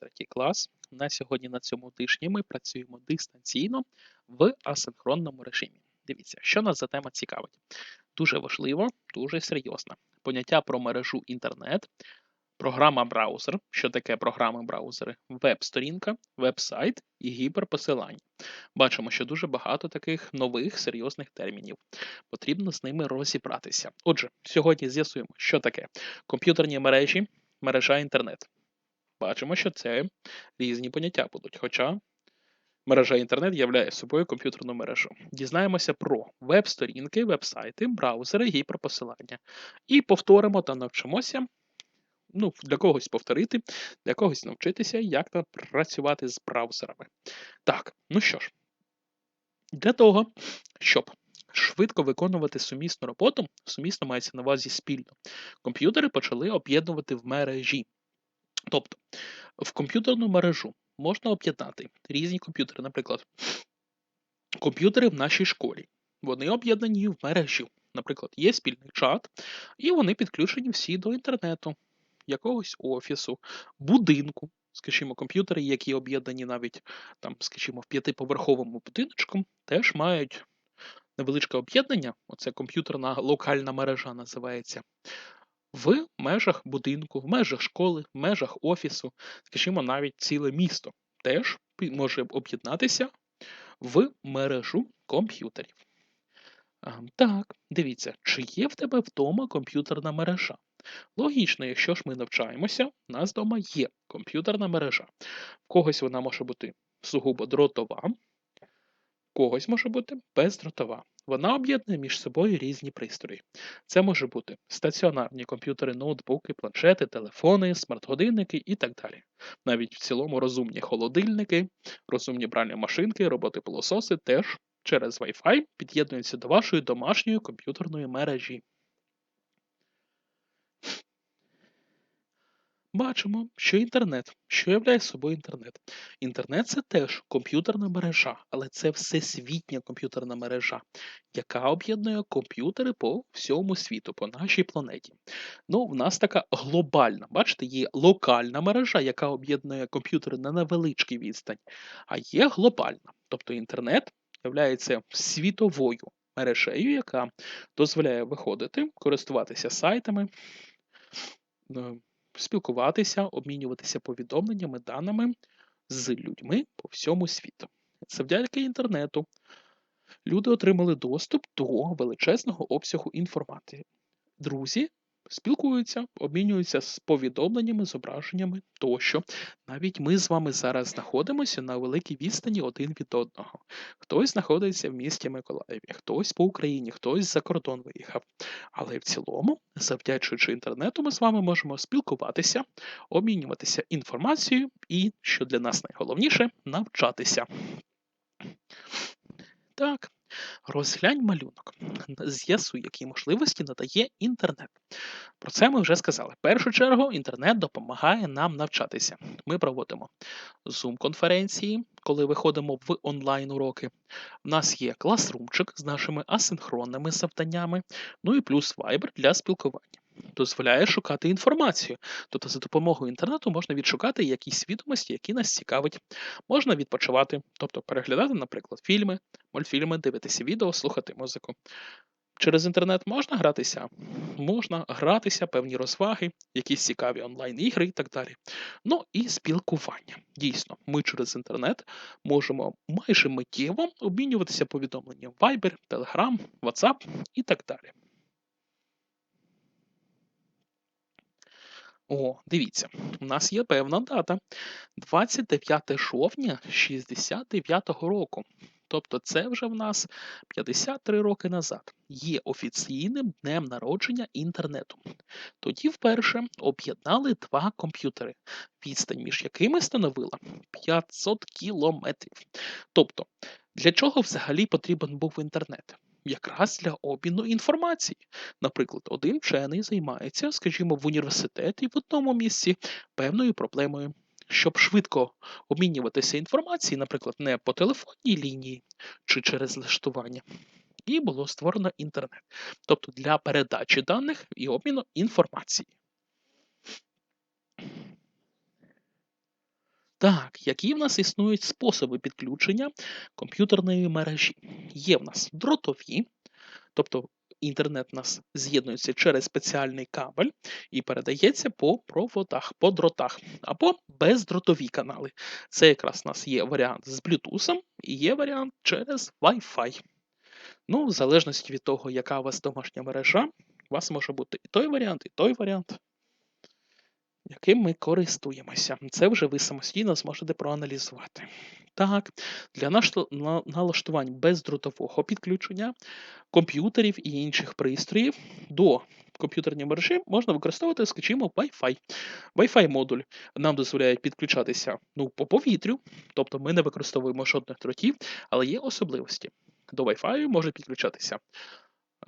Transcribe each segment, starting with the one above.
третій клас. На сьогодні на цьому тижні ми працюємо дистанційно в асинхронному режимі. Дивіться, що нас за тема цікавить. Дуже важливо, дуже серйозно. Поняття про мережу інтернет, програма браузер. Що таке програми браузери? Веб-сторінка, веб-сайт і гіперпосилання. Бачимо, що дуже багато таких нових серйозних термінів. Потрібно з ними розібратися. Отже, сьогодні з'ясуємо, що таке комп'ютерні мережі, мережа інтернет. Бачимо, що це різні поняття будуть. Хоча мережа інтернет являє собою комп'ютерну мережу. Дізнаємося про веб-сторінки, веб-сайти, браузери, гіперпосилання. І повторимо та навчимося. Ну, для когось повторити, для когось навчитися, як там працювати з браузерами. Так, ну що ж, для того, щоб швидко виконувати сумісну роботу, сумісно мається на увазі спільно, комп'ютери почали об'єднувати в мережі. Тобто в комп'ютерну мережу можна об'єднати різні комп'ютери, наприклад, комп'ютери в нашій школі. Вони об'єднані в мережі. Наприклад, є спільний чат, і вони підключені всі до інтернету, якогось офісу, будинку. Скажімо, комп'ютери, які об'єднані навіть там, скажімо, в п'ятиповерховому будиночку, теж мають невеличке об'єднання. Оце комп'ютерна локальна мережа називається в межах будинку, в межах школи, в межах офісу, скажімо, навіть ціле місто теж може об'єднатися в мережу комп'ютерів. Так, дивіться, чи є в тебе вдома комп'ютерна мережа? Логічно, якщо ж ми навчаємося, у нас вдома є комп'ютерна мережа. В когось вона може бути сугубо дротова, в когось може бути бездротова. Вона об'єднує між собою різні пристрої. Це може бути стаціонарні комп'ютери, ноутбуки, планшети, телефони, смарт-годинники і так далі. Навіть в цілому розумні холодильники, розумні бральні машинки, роботи-пилососи теж через Wi-Fi під'єднуються до вашої домашньої комп'ютерної мережі. Бачимо, що інтернет, що являє собою інтернет. Інтернет це теж комп'ютерна мережа, але це всесвітня комп'ютерна мережа, яка об'єднує комп'ютери по всьому світу, по нашій планеті. Ну, в нас така глобальна, бачите, є локальна мережа, яка об'єднує комп'ютери на невеличкій відстань, а є глобальна. Тобто інтернет є світовою мережею, яка дозволяє виходити, користуватися сайтами. Спілкуватися, обмінюватися повідомленнями, даними з людьми по всьому світу. Завдяки інтернету люди отримали доступ до величезного обсягу інформації. Друзі спілкуються, обмінюються з повідомленнями, зображеннями тощо. Навіть ми з вами зараз знаходимося на великій відстані один від одного. Хтось знаходиться в місті Миколаєві, хтось по Україні, хтось за кордон виїхав. Але в цілому, завдячуючи інтернету, ми з вами можемо спілкуватися, обмінюватися інформацією і, що для нас найголовніше, навчатися. Так, Розглянь малюнок. З'ясуй, які можливості надає інтернет. Про це ми вже сказали. В першу чергу, інтернет допомагає нам навчатися. Ми проводимо зум-конференції, коли виходимо в онлайн-уроки. У нас є класрумчик з нашими асинхронними завданнями, ну і плюс Viber для спілкування дозволяє шукати інформацію. Тобто за допомогою інтернету можна відшукати якісь відомості, які нас цікавить. Можна відпочивати, тобто переглядати, наприклад, фільми, мультфільми, дивитися відео, слухати музику. Через інтернет можна гратися, можна гратися, певні розваги, якісь цікаві онлайн-ігри і так далі. Ну і спілкування. Дійсно, ми через інтернет можемо майже миттєво обмінюватися повідомленням Viber, Telegram, WhatsApp і так далі. О, дивіться, у нас є певна дата. 29 жовтня 69-го року. Тобто це вже в нас 53 роки назад є офіційним днем народження інтернету. Тоді вперше об'єднали два комп'ютери, відстань між якими становила 500 кілометрів. Тобто, для чого взагалі потрібен був інтернет? Якраз для обміну інформації. Наприклад, один вчений займається, скажімо, в університеті в одному місці певною проблемою. Щоб швидко обмінюватися інформацією, наприклад, не по телефонній лінії чи через лаштування, і було створено інтернет, тобто для передачі даних і обміну інформації. Так, які в нас існують способи підключення комп'ютерної мережі? Є в нас дротові, тобто інтернет у нас з'єднується через спеціальний кабель і передається по проводах, по дротах, або бездротові канали. Це якраз у нас є варіант з Bluetooth і є варіант через Wi-Fi. Ну, в залежності від того, яка у вас домашня мережа, у вас може бути і той варіант, і той варіант яким ми користуємося. Це вже ви самостійно зможете проаналізувати. Так, для налаштувань бездротового підключення комп'ютерів і інших пристроїв до комп'ютерної мережі можна використовувати, скажімо, Wi-Fi. Wi-Fi модуль нам дозволяє підключатися ну, по повітрю, тобто ми не використовуємо жодних дротів, але є особливості. До Wi-Fi може підключатися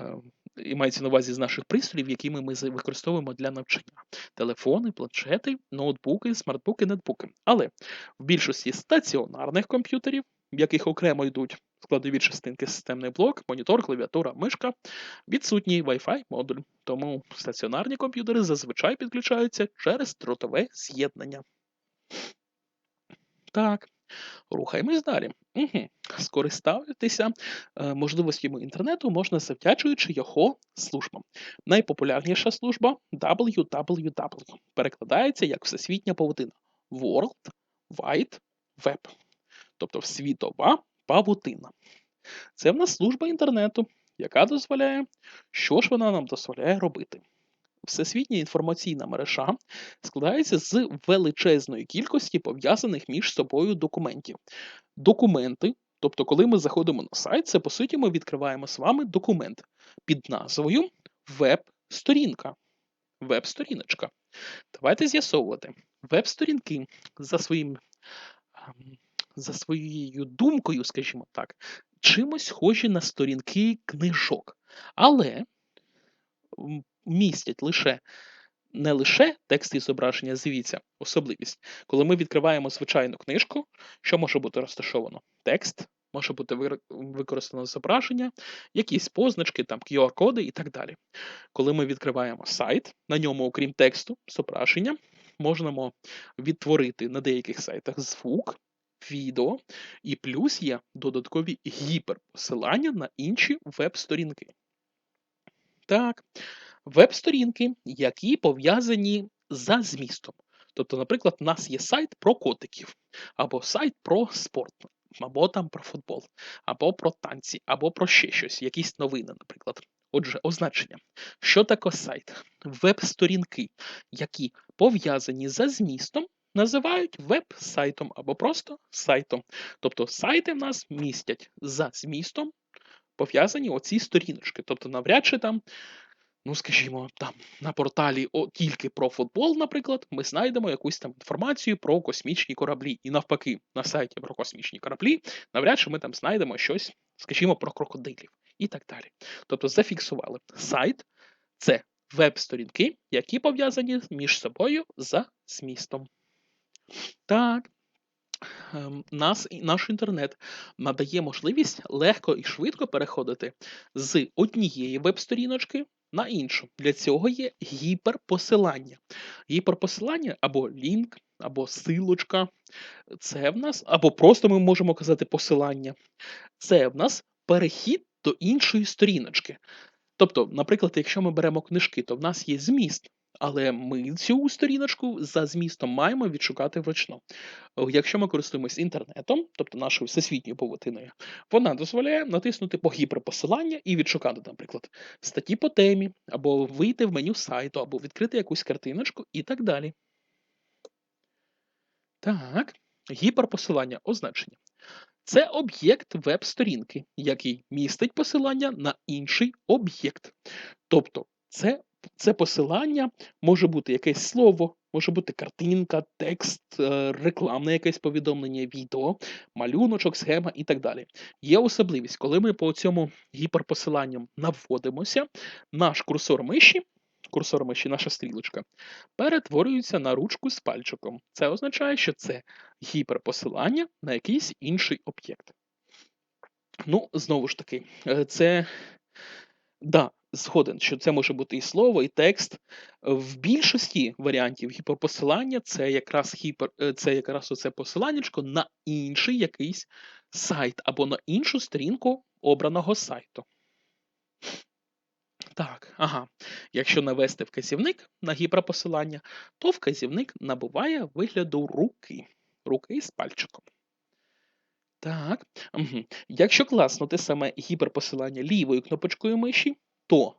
е, і мається на увазі з наших пристроїв, які ми використовуємо для навчання: телефони, планшети, ноутбуки, смартбуки, нетбуки. Але в більшості стаціонарних комп'ютерів, в яких окремо йдуть складові частинки системний блок, монітор, клавіатура, мишка, відсутній Wi-Fi модуль. Тому стаціонарні комп'ютери зазвичай підключаються через дротове з'єднання. Так. Рухаємось далі. Угу. Скористатися е, можливостями інтернету можна завдячуючи його службам. Найпопулярніша служба www. Перекладається як всесвітня павутина World Wide Web. Тобто світова павутина. Це в нас служба інтернету, яка дозволяє, що ж вона нам дозволяє робити. Всесвітня інформаційна мережа складається з величезної кількості пов'язаних між собою документів. Документи, тобто, коли ми заходимо на сайт, це по суті ми відкриваємо з вами документ під назвою веб-сторінка. Веб-сторіночка. Давайте з'ясовувати. Веб-сторінки за своїм. За своєю думкою, скажімо так, чимось схожі на сторінки книжок. Але містять лише не лише текст і зображення, дивіться, особливість. Коли ми відкриваємо звичайну книжку, що може бути розташовано? Текст, може бути використано зображення, якісь позначки, там QR-коди і так далі. Коли ми відкриваємо сайт, на ньому, окрім тексту, зображення, можемо відтворити на деяких сайтах звук. Відео, і плюс є додаткові гіперпосилання на інші веб-сторінки. Так, веб-сторінки, які пов'язані за змістом. Тобто, наприклад, у нас є сайт про котиків, або сайт про спорт, або там про футбол, або про танці, або про ще щось, якісь новини, наприклад. Отже, означення. Що таке сайт? Веб-сторінки, які пов'язані за змістом, називають веб-сайтом або просто сайтом. Тобто сайти в нас містять за змістом пов'язані оці сторіночки. Тобто, навряд чи там ну скажімо, там на порталі о, тільки про футбол, наприклад, ми знайдемо якусь там інформацію про космічні кораблі. І навпаки, на сайті про космічні кораблі, навряд чи ми там знайдемо щось, скажімо, про крокодилів і так далі. Тобто зафіксували сайт це веб-сторінки, які пов'язані між собою за змістом. Так. Ем, нас, Наш інтернет надає можливість легко і швидко переходити з однієї веб-сторіночки на іншу. Для цього є гіперпосилання. Гіперпосилання або лінк, або силочка. Це в нас, або просто ми можемо казати посилання. Це в нас перехід до іншої сторіночки. Тобто, наприклад, якщо ми беремо книжки, то в нас є зміст. Але ми цю сторіночку за змістом маємо відшукати вручну. Якщо ми користуємось інтернетом, тобто нашою всесвітньою павутиною, вона дозволяє натиснути по гіперпосилання і відшукати, наприклад, статті по темі, або вийти в меню сайту, або відкрити якусь картиночку і так далі. Так, гіперпосилання означення. Це об'єкт веб-сторінки, який містить посилання на інший об'єкт. Тобто, це це посилання може бути якесь слово, може бути картинка, текст, е, рекламне якесь повідомлення, відео, малюночок, схема і так далі. Є особливість, коли ми по цьому гіперпосиланням наводимося, наш курсор миші. Курсор миші, наша стрілочка, перетворюється на ручку з пальчиком. Це означає, що це гіперпосилання на якийсь інший об'єкт. Ну, знову ж таки, е, це Да, Згоден, що це може бути і слово, і текст. В більшості варіантів гіперпосилання це якраз гіпер, е, це якраз оце посиланнячко на інший якийсь сайт або на іншу сторінку обраного сайту. Так, ага. Якщо навести вказівник на гіперпосилання, то вказівник набуває вигляду руки. Руки з пальчиком. Так. Угу. Якщо класнути саме гіперпосилання лівою кнопочкою миші, то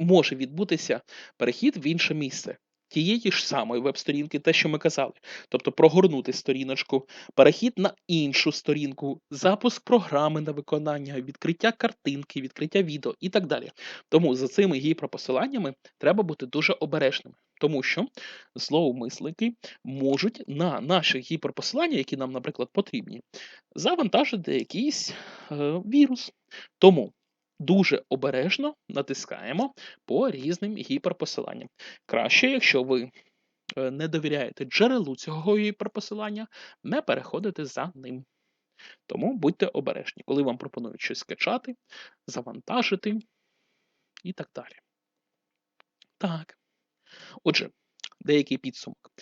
може відбутися перехід в інше місце. Тієї ж самої веб-сторінки, те, що ми казали. Тобто прогорнути сторіночку, перехід на іншу сторінку, запуск програми на виконання, відкриття картинки, відкриття відео і так далі. Тому за цими гіперпосиланнями треба бути дуже обережними, тому що зловмисники можуть на наші гіперпосилання, які нам, наприклад, потрібні, завантажити якийсь е, вірус. Тому дуже обережно натискаємо по різним гіперпосиланням. Краще, якщо ви е, не довіряєте джерелу цього гіперпосилання, не переходите за ним. Тому будьте обережні, коли вам пропонують щось скачати, завантажити і так далі. Так. Отже, деякий підсумок.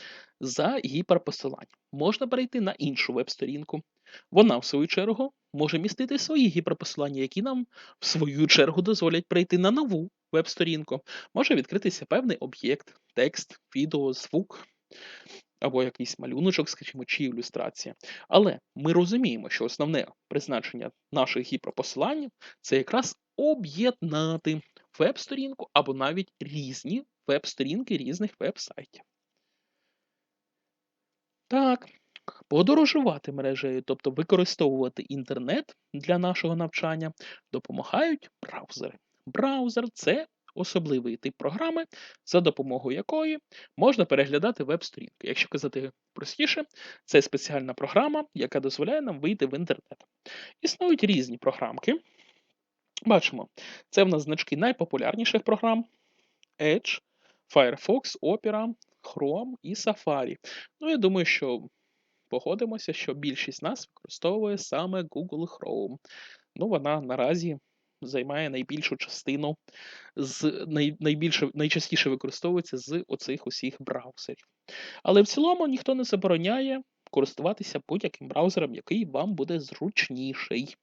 За гіперпосиланням можна перейти на іншу веб-сторінку. Вона, в свою чергу, може містити свої гіперпосилання, які нам, в свою чергу, дозволять перейти на нову веб-сторінку. Може відкритися певний об'єкт, текст, відео, звук. Або якийсь малюночок, скажімо, чи ілюстрація. Але ми розуміємо, що основне призначення наших гіперпосилань це якраз об'єднати веб-сторінку або навіть різні веб-сторінки різних веб-сайтів. Так, подорожувати мережею, тобто використовувати інтернет для нашого навчання, допомагають браузери. Браузер це особливий тип програми, за допомогою якої можна переглядати веб-сторінки. Якщо казати простіше, це спеціальна програма, яка дозволяє нам вийти в інтернет. Існують різні програмки. Бачимо, це в нас значки найпопулярніших програм: Edge, Firefox, Opera, Chrome і Safari. Ну, я думаю, що погодимося, що більшість нас використовує саме Google Chrome. Ну, вона наразі займає найбільшу частину, з най, найбільше, найчастіше використовується з оцих усіх браузерів. Але в цілому ніхто не забороняє користуватися будь-яким браузером, який вам буде зручніший.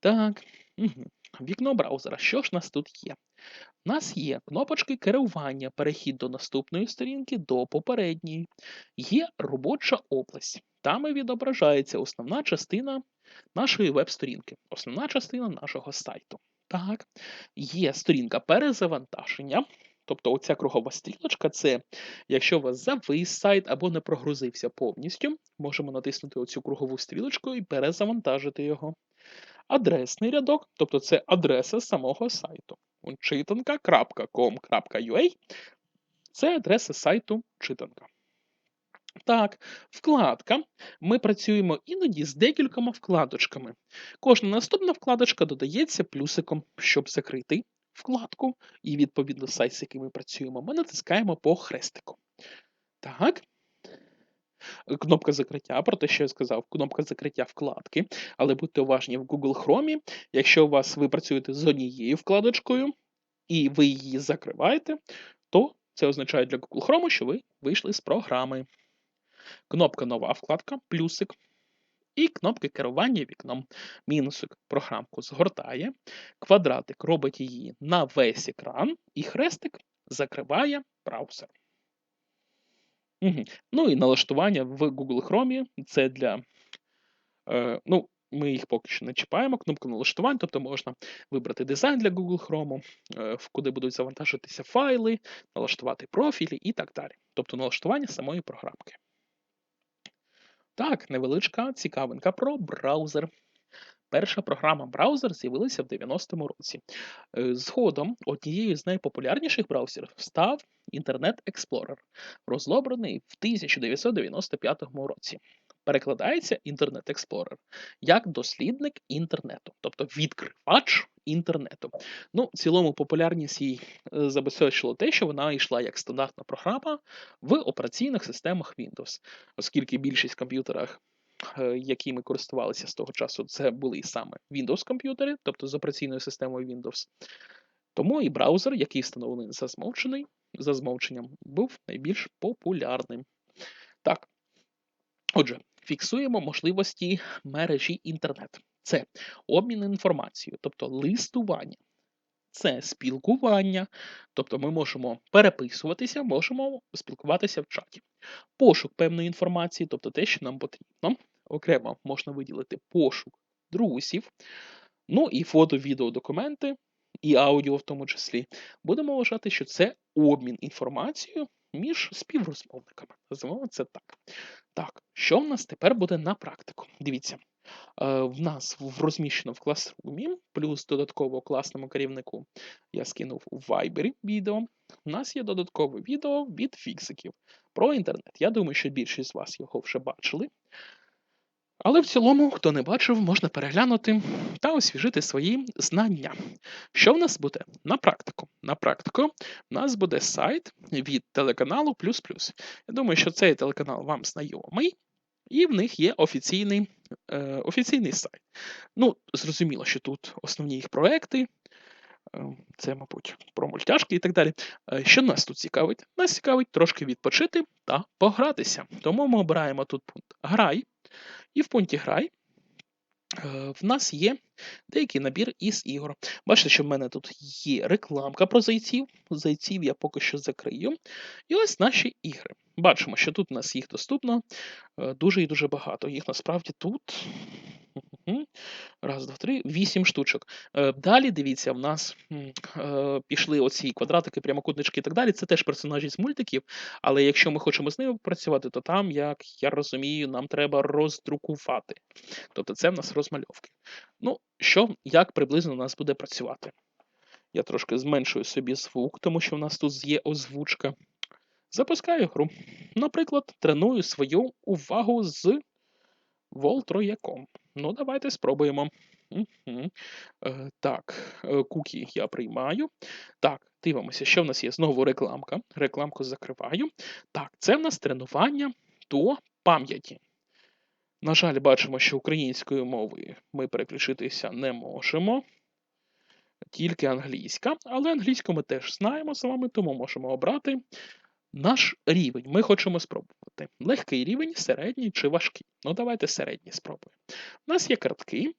Так, угу. вікно браузера. Що ж нас тут є? У нас є кнопочки керування, перехід до наступної сторінки до попередньої. Є робоча область. Там і відображається основна частина нашої веб-сторінки, основна частина нашого сайту. Так, є сторінка перезавантаження. Тобто оця кругова стрілочка це якщо у вас завис сайт або не прогрузився повністю, можемо натиснути оцю кругову стрілочку і перезавантажити його. Адресний рядок, тобто це адреса самого сайту читанка.com.ua це адреса сайту читанка. Так, вкладка. Ми працюємо іноді з декількома вкладочками. Кожна наступна вкладочка додається плюсиком, щоб закрити вкладку, і, відповідно, сайт, з яким ми працюємо, ми натискаємо по хрестику. Так, кнопка закриття, про те, що я сказав, кнопка закриття вкладки. Але будьте уважні в Google Chrome, якщо у вас ви працюєте з однією вкладочкою і ви її закриваєте, то це означає для Google Chrome, що ви вийшли з програми. Кнопка Нова вкладка, плюсик. І кнопки керування вікном. Мінусик програмку згортає, квадратик робить її на весь екран, і хрестик закриває браузер. Ну і налаштування в Google Chrome це для. Е, ну, Ми їх поки що не чіпаємо, кнопку налаштувань, тобто можна вибрати дизайн для Google Chrome, е, куди будуть завантажитися файли, налаштувати профілі і так далі. Тобто налаштування самої програмки. Так, невеличка цікавинка про браузер. Перша програма браузер з'явилася в 90-му році. Е, згодом однією з найпопулярніших браузерів став Internet Explorer, розроблений в 1995 році. Перекладається Internet Explorer як дослідник інтернету, тобто відкривач інтернету. Ну, в цілому популярність їй е, забезпечило те, що вона йшла як стандартна програма в операційних системах Windows, оскільки більшість комп'ютерах якими користувалися з того часу, це були саме Windows комп'ютери, тобто з операційною системою Windows, Тому і браузер, який встановлений за змовчений, за змовченням, був найбільш популярним. Так. Отже, фіксуємо можливості мережі інтернет. Це обмін інформацією, тобто листування. Це спілкування, тобто ми можемо переписуватися, можемо спілкуватися в чаті. Пошук певної інформації, тобто те, що нам потрібно. Окремо можна виділити пошук друзів, ну і фото, відео, документи, і аудіо в тому числі. Будемо вважати, що це обмін інформацією між співрозмовниками. Називаємо це так. Так, що в нас тепер буде на практику? Дивіться, е, в нас в- розміщено в класрумі, плюс додатково класному керівнику я скинув у Viber відео. У нас є додаткове відео від фіксиків про інтернет. Я думаю, що більшість з вас його вже бачили. Але в цілому, хто не бачив, можна переглянути та освіжити свої знання. Що в нас буде на практику? На практику в нас буде сайт від телеканалу Плюс Плюс. Я думаю, що цей телеканал вам знайомий, і в них є офіційний, е, офіційний сайт. Ну, зрозуміло, що тут основні їх проекти. е, Це, мабуть, про мультяшки і так далі. Е, Що нас тут цікавить? Нас цікавить трошки відпочити та погратися. Тому ми обираємо тут пункт Грай. І в пункті Грай е, в нас є деякий набір із ігор. Бачите, що в мене тут є рекламка про зайців. Зайців я поки що закрию. І ось наші ігри. Бачимо, що тут у нас їх доступно е, дуже і дуже багато. Їх насправді тут. Раз, два, три, вісім штучок. Е, Далі дивіться, в нас е, пішли оці квадратики, прямокутнички і так далі. Це теж персонажі з мультиків. Але якщо ми хочемо з ними працювати, то там, як я розумію, нам треба роздрукувати. Тобто це в нас розмальовки. Ну, що, як приблизно у нас буде працювати? Я трошки зменшую собі звук, тому що в нас тут є озвучка. Запускаю гру. Наприклад, треную свою увагу з Волтрояком. Ну, давайте спробуємо. Мгм. Е, так, е, кукі я приймаю. Так, дивимося, що в нас є. Знову рекламка. Рекламку закриваю. Так, це в нас тренування до пам'яті. На жаль, бачимо, що українською мовою ми переключитися не можемо. Тільки англійська, але англійську ми теж знаємо з вами, тому можемо обрати наш рівень. Ми хочемо спробувати. Легкий рівень, середній чи важкий. Ну, давайте середній спробуємо. У нас є картки,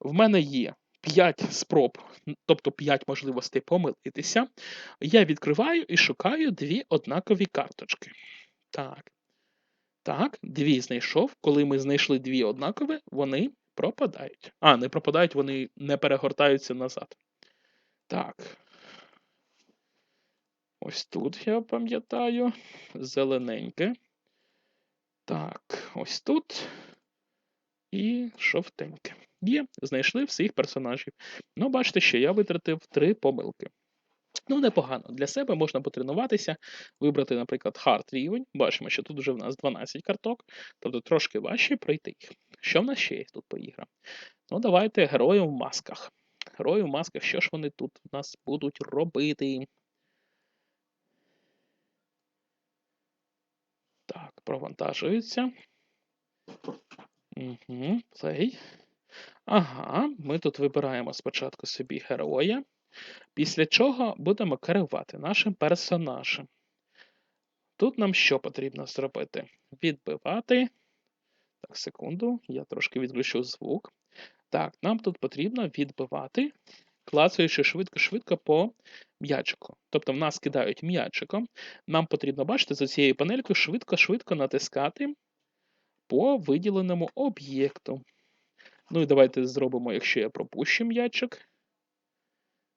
в мене є 5 спроб, тобто 5 можливостей помилитися. Я відкриваю і шукаю дві однакові карточки. Так. Так, дві знайшов. Коли ми знайшли дві однакові, вони пропадають. А, не пропадають, вони не перегортаються назад. Так. Ось тут я пам'ятаю. Зелененьке. Так, ось тут. І жовтеньке. Є, знайшли всіх персонажів. Ну, бачите, що я витратив три помилки. Ну, непогано. Для себе можна потренуватися, вибрати, наприклад, хард рівень. Бачимо, що тут вже в нас 12 карток, тобто трошки важче пройти їх. Що в нас ще є тут по іграм? Ну, давайте герої в масках. Герої в масках, що ж вони тут у нас будуть робити? Так, провантажуються. Угу, цей. Ага, ми тут вибираємо спочатку собі героя, після чого будемо керувати нашим персонажем. Тут нам що потрібно зробити? Відбивати. Так, секунду, я трошки відключу звук. Так, нам тут потрібно відбивати, клацаючи швидко-швидко по м'ячику. Тобто в нас кидають м'ячиком. Нам потрібно, бачите, за цією панелькою швидко-швидко натискати по виділеному об'єкту. Ну і давайте зробимо, якщо я пропущу м'ячик.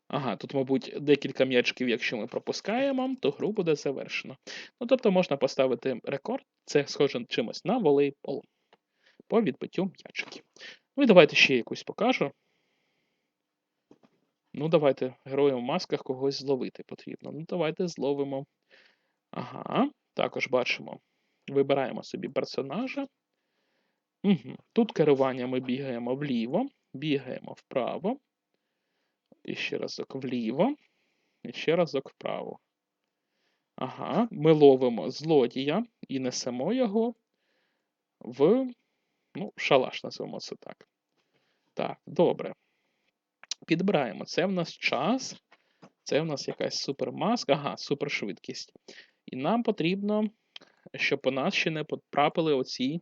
Ага, тут, мабуть, декілька м'ячиків, якщо ми пропускаємо, то гру буде завершено. Ну, тобто можна поставити рекорд, це схоже чимось на волейбол по відбиттю м'ячиків. Ну і давайте ще якусь покажу. Ну, давайте героям в масках когось зловити потрібно. Ну, давайте зловимо. Ага, також бачимо. Вибираємо собі персонажа. Угу. Тут керування ми бігаємо вліво, бігаємо вправо. І ще разок вліво. І ще разок вправо. Ага, ми ловимо злодія і несемо його в ну, шалаш, називаємо це так. Так, добре. Підбираємо. Це в нас час. Це у нас якась супермаска, ага, супершвидкість. І нам потрібно, щоб по нас ще не потрапили оці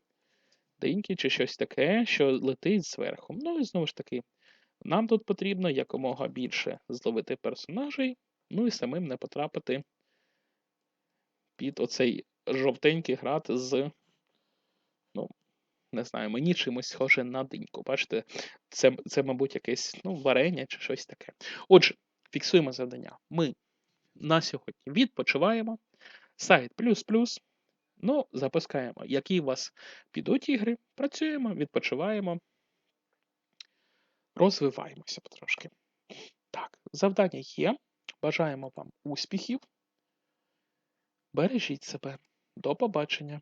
диньки чи щось таке, що летить зверху. Ну і знову ж таки, нам тут потрібно якомога більше зловити персонажей, ну і самим не потрапити під оцей жовтенький град з, ну, не знаю, мені чимось схоже на диньку. Бачите, це, це мабуть, якесь ну, варення чи щось таке. Отже, фіксуємо завдання. Ми на сьогодні відпочиваємо. Сайт плюс-плюс. Ну, запускаємо, які у вас підуть ігри, працюємо, відпочиваємо, розвиваємося потрошки. Так, завдання є. Бажаємо вам успіхів. Бережіть себе. До побачення.